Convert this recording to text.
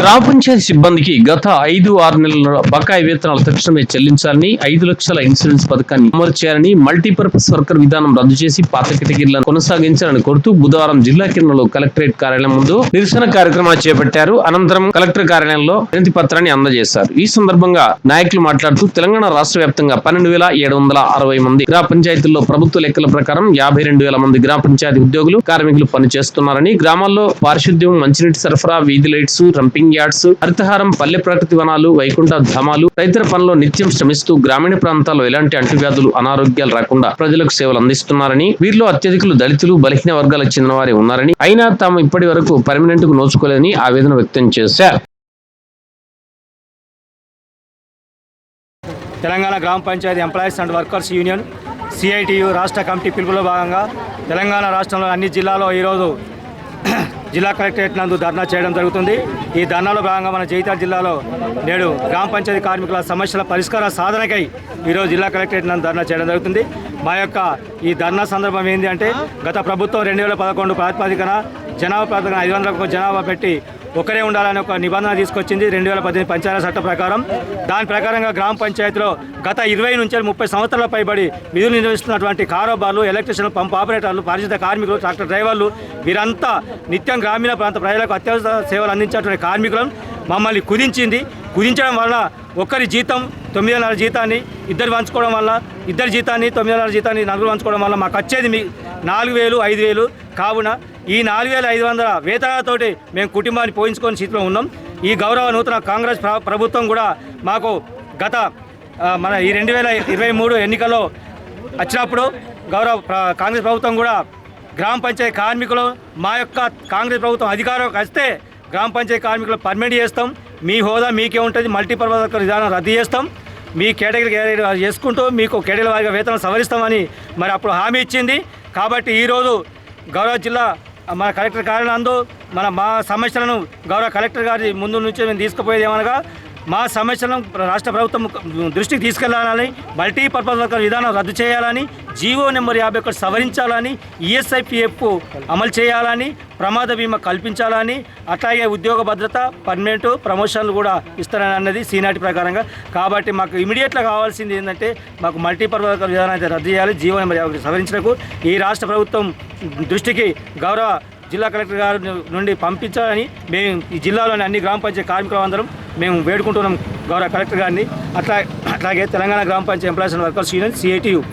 గ్రామ పంచాయతీ సిబ్బందికి గత ఐదు ఆరు నెలల బకాయి వేతనాలు తక్షణమే చెల్లించాలని ఐదు లక్షల ఇన్సూరెన్స్ పథకాన్ని అమలు చేయాలని మల్టీపర్పస్ వర్కర్ విధానం రద్దు చేసి పాత కేటగిరీలను కొనసాగించాలని కోరుతూ బుధవారం జిల్లా కేంద్రంలో కలెక్టరేట్ కార్యాలయం ముందు నిరసన కార్యక్రమాలు చేపట్టారు. అనంతరం కలెక్టర్ కార్యాలయంలో వినతి పత్రాన్ని అందజేశారు. ఈ సందర్భంగా నాయకులు మాట్లాడుతూ తెలంగాణ రాష్ట్ర వ్యాప్తంగా పన్నెండు వేల ఏడు వందల అరవై మంది గ్రామ పంచాయతీల్లో ప్రభుత్వ లెక్కల ప్రకారం యాభై రెండు వేల మంది గ్రామ పంచాయతీ ఉద్యోగులు కార్మికులు పనిచేస్తున్నారని గ్రామాల్లో పారిశుద్ధ్యం మంచినీటి సరఫరా వీధి లైట్స్ రంపింగ్ యార్డ్స్ హరితహారం పల్లె ప్రకృతి వనాలు వైకుంఠ ధామాలు తదితర పనుల్లో నిత్యం శ్రమిస్తూ గ్రామీణ ప్రాంతాల్లో ఎలాంటి అంటువ్యాధులు అనారోగ్యాలు రాకుండా ప్రజలకు సేవలు అందిస్తున్నారని వీరిలో అత్యధికులు దళితులు బలహీన వర్గాలకు చెందిన వారే ఉన్నారని అయినా తాము ఇప్పటి వరకు పర్మనెంట్కు నోచుకోలేదని ఆవేదన వ్యక్తం చేశారు. Telangana Gram Panchayat employees and workers union CITU రాష్ట్ర కమిటీ పిలుపులో భాగంగా తెలంగాణ రాష్ట్రంలో అన్ని జిల్లాలో ఈరోజు జిల్లా కలెక్టరేట్ నందు ధర్నా చేయడం జరుగుతుంది. ఈ ధర్నాలో భాగంగా మన జగిత్యాల జిల్లాలో నేడు గ్రామ పంచాయతీ కార్మికుల సమస్యల పరిష్కార సాధనకై ఈరోజు జిల్లా కలెక్టరేట్ నందు ధర్నా చేయడం జరుగుతుంది. మా యొక్క ఈ ధర్నా సందర్భం ఏంటి అంటే గత ప్రభుత్వం రెండు వేల పదకొండు ప్రాతిపదికన జనాభా ప్రాతిపదికన ఐదు వందల జనాభా పెట్టి ఒకరే ఉండాలని ఒక నిబంధన తీసుకొచ్చింది రెండు వేల పద్దెనిమిది పంచాయతీ చట్ట ప్రకారం. దాని ప్రకారంగా గ్రామ పంచాయతీలో గత ఇరవై నుంచి ముప్పై సంవత్సరాల పైబడి విధులు నిర్వహిస్తున్నటువంటి కారోబార్లు ఎలక్ట్రిషియన్ పంప్ ఆపరేటర్లు పారిశుద్ధ కార్మికులు ట్రాక్టర్ డ్రైవర్లు వీరంతా నిత్యం గ్రామీణ ప్రాంత ప్రజలకు అత్యవసర సేవలు అందించేటువంటి కార్మికులను మమ్మల్ని కుదించింది. కుదించడం వల్ల ఒక్కరి జీతం తొమ్మిదిన్నర జీతాన్ని ఇద్దరు పంచుకోవడం వల్ల ఇద్దరి జీతాన్ని తొమ్మిదిన్నర జీతాన్ని నలుగురు పంచుకోవడం వల్ల మాకు వచ్చేది మీ నాలుగు వేలు ఐదు వేలు కావున ఈ నాలుగు వేల ఐదు వందల వేతనాలతోటి మేము కుటుంబాన్ని పోయించుకొని స్థితిలో ఉన్నాం. ఈ గౌరవ నూతన కాంగ్రెస్ ప్రభుత్వం కూడా మాకు గత మన ఈ రెండు వేల ఇరవై మూడు ఎన్నికల్లో వచ్చినప్పుడు గౌరవ కాంగ్రెస్ ప్రభుత్వం కూడా గ్రామ పంచాయతీ కార్మికులు మా యొక్క కాంగ్రెస్ ప్రభుత్వం అధికారం వస్తే గ్రామ పంచాయతీ కార్మికులు పర్మిట్ చేస్తాం. మీ హోదా మీకే ఉంటుంది. మల్టీపర్పస్ విధానం రద్దు చేస్తాం. మీ కేటగిరీ కేటగిరీ చేసుకుంటూ మీకు కేటగిరీ వారిగా వేతనం సవరిస్తామని మరి అప్పుడు హామీ ఇచ్చింది. కాబట్టి ఈరోజు గౌరవ జిల్లా మన కలెక్టర్ కార్యాలయందు మన మా సమస్యలను గౌరవ కలెక్టర్ గారి ముందు నుంచి మేము తీసుకుపోయేది ఏమనగా మా సమస్యలను రాష్ట్ర ప్రభుత్వం దృష్టికి తీసుకెళ్ళాలని మల్టీపర్పస్ వర్కర్ విధానం రద్దు చేయాలని జీవో నెంబర్ యాభై ఒకటి సవరించాలని ఈఎస్ఐపిఎఫ్ అమలు చేయాలని ప్రమాద బీమా కల్పించాలని అట్లాగే ఉద్యోగ భద్రత పర్మనెంట్ ప్రమోషన్లు కూడా ఇస్తారని అన్నది సీనాటి ప్రకారంగా. కాబట్టి మాకు ఇమీడియట్గా కావాల్సింది ఏంటంటే మాకు మల్టీపర్పస్ వర్కర్ విధానం అయితే రద్దు చేయాలి జీవో నెంబర్ యాభై ఒకటి సవరించడానికి ఈ రాష్ట్ర ప్రభుత్వం దృష్టికి గౌరవ జిల్లా కలెక్టర్ గారి నుండి పంపించాలని మేము ఈ జిల్లాలోని అన్ని గ్రామ పంచాయతీ కార్మికులందరం మేము వేడుకుంటున్నాం గౌరవ కలెక్టర్ గారిని. అట్లా అట్లాగే Telangana Gram Panchayat employees and workers union CITU